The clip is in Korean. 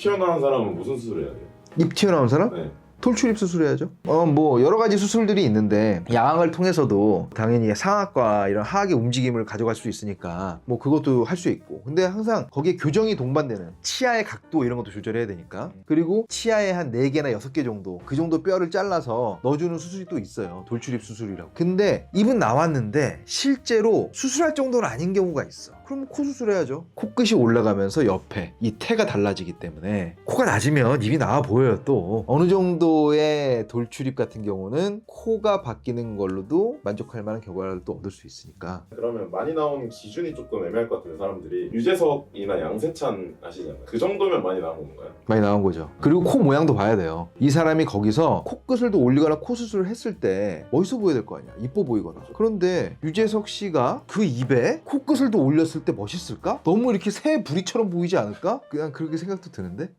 튀어나온 사람은 무슨 수술 해야 돼요? 입 튀어나온 사람? 네. 돌출입 수술해야죠. 어, 뭐 여러 가지 수술들이 있는데 양악을 통해서도 당연히 상악과 이런 하악의 움직임을 가져갈 수 있으니까 뭐 그것도 할 수 있고. 근데 항상 거기에 교정이 동반되는 치아의 각도 이런 것도 조절해야 되니까. 그리고 치아에 한 4개나 6개 정도 그 정도 뼈를 잘라서 넣어주는 수술이 또 있어요. 돌출입 수술이라고. 근데 입은 나왔는데 실제로 수술할 정도는 아닌 경우가 있어. 그럼 코 수술해야죠. 코끝이 올라가면서 옆에 이 태가 달라지기 때문에 코가 낮으면 입이 나와 보여요 또. 어느 정도의 돌출입 같은 경우는 코가 바뀌는 걸로도 만족할 만한 결과를 또 얻을 수 있으니까. 그러면 많이 나오는 기준이 조금 애매할 것 같은데 사람들이 유재석이나 양세찬 아시잖아요. 그 정도면 많이 나온 건가요? 많이 나온 거죠. 그리고 코 모양도 봐야 돼요. 이 사람이 거기서 코끝을 더 올리거나 코 수술을 했을 때 멋있어 보여야 될 거 아니야. 이뻐 보이거나. 그런데 유재석 씨가 그 입에 코끝을 더 올렸을 때 멋있을까? 너무 이렇게 새 부리처럼 보이지 않을까? 그냥 그렇게 생각도 드는데?